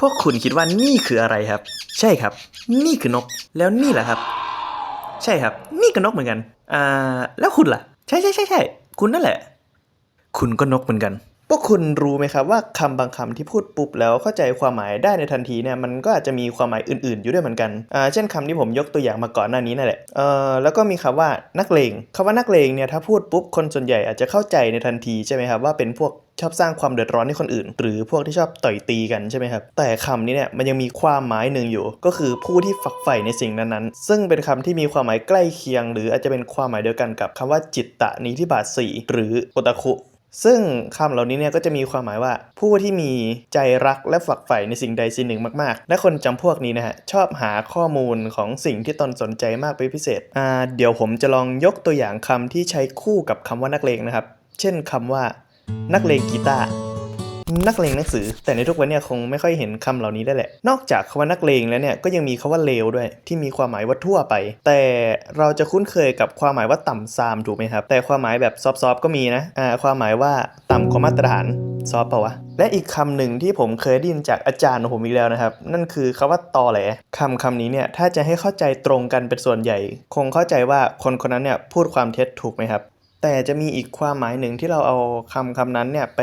พวกคุณคิดว่านี่คืออะไรครับ ใช่ครับ นี่คือนก แล้วนี่แหละครับ ใช่ครับ นี่ก็นกเหมือนกัน อ่า แล้วคุณล่ะ ใช่ใช่ใช่ใช่คุณนั่นแหละ คุณก็นกเหมือนกัน วกคุณรู้ไหมครับว่าคำบางคำที่พูดปุ๊บแล้วเข้าใจความหมายได้ในทันทีเนี่ยมันก็อาจจะมีความหมายอื่น ๆ อยู่ด้วยเหมือนกันอ่าเช่นคำที่ผมยกตัวอย่างมาก่อนหน้านี้นั่นแหละเอ่อแล้วก็มีคำว่านักเลงคำว่านักเลงเนี่ยถ้าพูดปุ๊บคนส่วนใหญ่อาจจะเข้าใจในทันทีใช่ไหมครับว่าเป็นพวกชอบสร้างความเดือดร้อนให้คนอื่น หรือพวกที่ชอบต่อยตีกันใช่ไหมครับ แต่คำนี้เนี่ยมันยังมีความหมายหนึ่งอยู่ ก็คือผู้ที่ฝักใฝ่ในสิ่งนั้นๆ ซึ่งเป็นคำที่มีความหมายใกล้เคียง หรืออาจจะเป็นความหมายเดียวกันกับคำว่าจิตตะนิธิบาตสีหรือโอตคุ ซึ่งคำเหล่านี้เนี่ยก็จะมีความหมายว่า ผู้ที่มีใจรักและฝักใฝ่ในสิ่งใดสิ่งหนึ่งมาก ๆ และคนจำพวกนี้นะฮะชอบหาข้อมูลของสิ่งที่ตนสนใจมากเป็นพิเศษอ่าเดี๋ยวผมจะลองยกตัวอย่างคำที่ใช้คู่กับคำว่านักเลงนะครับ เช่นคำว่า นักเลงกีตาร์ นักเลงหนังสือ แต่ในทุกวันเนี่ยคงไม่ค่อยเห็นคำเหล่านี้ได้แหละ นอกจากคำว่านักเลงแล้วเนี่ยก็ยังมีคำว่าเลวด้วย ที่มีความหมายว่าทั่วไป แต่เราจะคุ้นเคยกับความหมายว่าต่ำซามถูกไหมครับ แต่ความหมายแบบซอฟๆก็มีนะอ่าความหมายว่าต่ำกว่ามาตรฐานซอฟเปล่าวะและอีกคำหนึ่งที่ผมเคยได้ยินจากอาจารย์ของผมอีกแล้วนะครับ นั่นคือคำว่าตอแหลคำคำนี้เนี่ยถ้าจะให้เข้าใจตรงกันเป็นส่วนใหญ่ คงเข้าใจว่าคนคนนั้นเนี่ยพูดความเท็จถูกไหมครับ แต่จะมีอีกความหมายหนึ่งที่เราเอาคำคำนั้นเนี่ยไป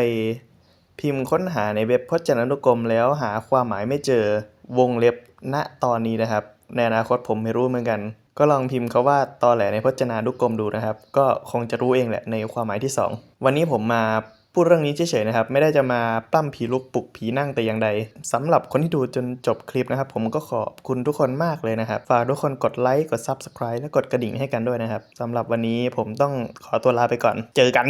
พิมพ์ค้นหาในเว็บพจนานุกรมแล้วหาความหมายไม่เจอวงเล็บณตอนนี้นะครับ ในอนาคตผมไม่รู้เหมือนกัน ก็ลองพิมพ์คาว่าตอแหลในพจนานุกรมดูนะครับ ก็คงจะรู้เองแหละในความหมายที่ 2 วันนี้ผมมาพูดเรื่องนี้เฉยๆนะครับ ไม่ได้จะมาปล้ำผีลุกปลุกผีนั่งแต่อย่างใดสำหรับคนที่ดูจนจบคลิปนะครับ ผมก็ขอบคุณทุกคนมากเลยนะครับ ฝากทุกคนกดไลค์กด Subscribe และกดกระดิ่งให้กันด้วยนะครับสำหรับวันนี้ผมต้องขอตัวลาไปก่อน เจอกัน